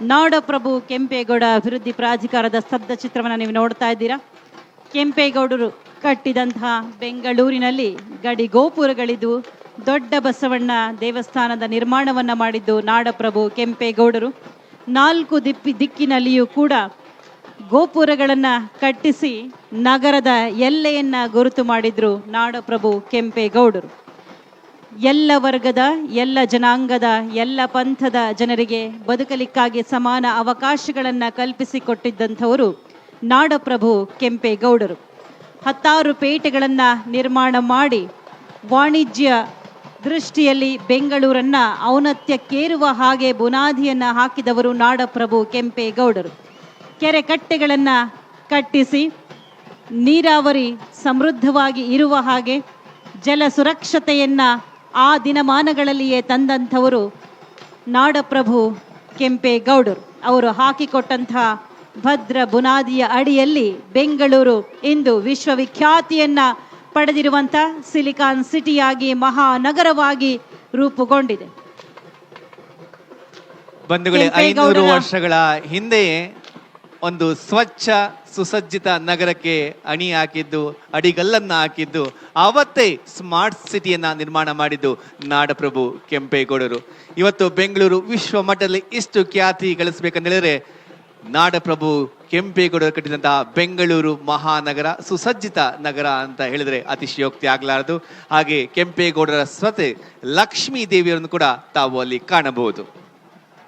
ನಾಡಪ್ರಭು ಕೆಂಪೇಗೌಡ ಅಭಿವೃದ್ಧಿ ಪ್ರಾಧಿಕಾರದ ಸ್ತಬ್ಧ ಚಿತ್ರವನ್ನು ನೀವು ನೋಡ್ತಾ ಇದ್ದೀರಾ? ಕೆಂಪೇಗೌಡರು ಕಟ್ಟಿದಂತಹ ಬೆಂಗಳೂರಿನಲ್ಲಿ ಗಡಿ ಗೋಪುರಗಳಿದ್ದು ದೊಡ್ಡ ಬಸವಣ್ಣ ದೇವಸ್ಥಾನದ ನಿರ್ಮಾಣವನ್ನು ಮಾಡಿದ್ದು ನಾಡಪ್ರಭು ಕೆಂಪೇಗೌಡರು. ನಾಲ್ಕು ದಿಪ್ಪಿ ದಿಕ್ಕಿನಲ್ಲಿಯೂ ಕೂಡ ಗೋಪುರಗಳನ್ನು ಕಟ್ಟಿಸಿ ನಗರದ ಎಲ್ಲೆಯನ್ನು ಗುರುತು ಮಾಡಿದ್ರು ನಾಡಪ್ರಭು ಕೆಂಪೇಗೌಡರು. ಎಲ್ಲ ವರ್ಗದ, ಎಲ್ಲ ಜನಾಂಗದ, ಎಲ್ಲ ಪಂಥದ ಜನರಿಗೆ ಬದುಕಲಿಕ್ಕಾಗಿ ಸಮಾನ ಅವಕಾಶಗಳನ್ನು ಕಲ್ಪಿಸಿಕೊಟ್ಟಿದ್ದಂಥವರು ನಾಡಪ್ರಭು ಕೆಂಪೇಗೌಡರು. ಹತ್ತಾರು ಪೇಟೆಗಳನ್ನು ನಿರ್ಮಾಣ ಮಾಡಿ ವಾಣಿಜ್ಯ ದೃಷ್ಟಿಯಲ್ಲಿ ಬೆಂಗಳೂರನ್ನ ಔನತ್ಯಕ್ಕೇರುವ ಹಾಗೆ ಬುನಾದಿಯನ್ನು ಹಾಕಿದವರು ನಾಡಪ್ರಭು ಕೆಂಪೇಗೌಡರು. ಕೆರೆ ಕಟ್ಟೆಗಳನ್ನು ಕಟ್ಟಿಸಿ ನೀರಾವರಿ ಸಮೃದ್ಧವಾಗಿ ಇರುವ ಹಾಗೆ ಜಲ ಸುರಕ್ಷತೆಯನ್ನ ಆ ದಿನಮಾನಗಳಲ್ಲಿಯೇ ತಂದಂಥವರು ನಾಡಪ್ರಭು ಕೆಂಪೇಗೌಡರು ಅವರು ಹಾಕಿಕೊಟ್ಟಂತಹ ಭದ್ರ ಬುನಾದಿಯ ಅಡಿಯಲ್ಲಿ ಬೆಂಗಳೂರು ಇಂದು ವಿಶ್ವವಿಖ್ಯಾತಿಯನ್ನ ಪಡೆದಿರುವಂಥ ಸಿಲಿಕಾನ್ ಸಿಟಿಯಾಗಿ ಮಹಾನಗರವಾಗಿ ರೂಪುಗೊಂಡಿದೆ. ಬಂಧುಗಳೇ ಐನೂರು ವರ್ಷಗಳ ಹಿಂದೆಯೇ ಒಂದು ಸ್ವಚ್ಛ, ಸುಸಜ್ಜಿತ ನಗರಕ್ಕೆ ಅಣಿ ಹಾಕಿದ್ದು, ಅಡಿಗಲ್ಲನ್ನು ಹಾಕಿದ್ದು ಆವತ್ತೇ ಸ್ಮಾರ್ಟ್ ಸಿಟಿಯನ್ನು ನಿರ್ಮಾಣ ಮಾಡಿದ್ದು ನಾಡಪ್ರಭು ಕೆಂಪೇಗೌಡರು. ಇವತ್ತು ಬೆಂಗಳೂರು ವಿಶ್ವ ಮಟ್ಟದಲ್ಲಿ ಇಷ್ಟು ಖ್ಯಾತಿ ಗಳಿಸ್ಬೇಕಂತ ಹೇಳಿದ್ರೆ ನಾಡಪ್ರಭು ಕೆಂಪೇಗೌಡರು ಕಟ್ಟಿದಂತಹ ಬೆಂಗಳೂರು ಮಹಾನಗರ ಸುಸಜ್ಜಿತ ನಗರ ಅಂತ ಹೇಳಿದ್ರೆ ಅತಿಶಯೋಕ್ತಿ ಆಗಲಾರದು. ಹಾಗೆ ಕೆಂಪೇಗೌಡರ ಸ್ವತೆ ಲಕ್ಷ್ಮೀ ದೇವಿಯರನ್ನು ಕೂಡ ತಾವು ಅಲ್ಲಿ ಕಾಣಬಹುದು.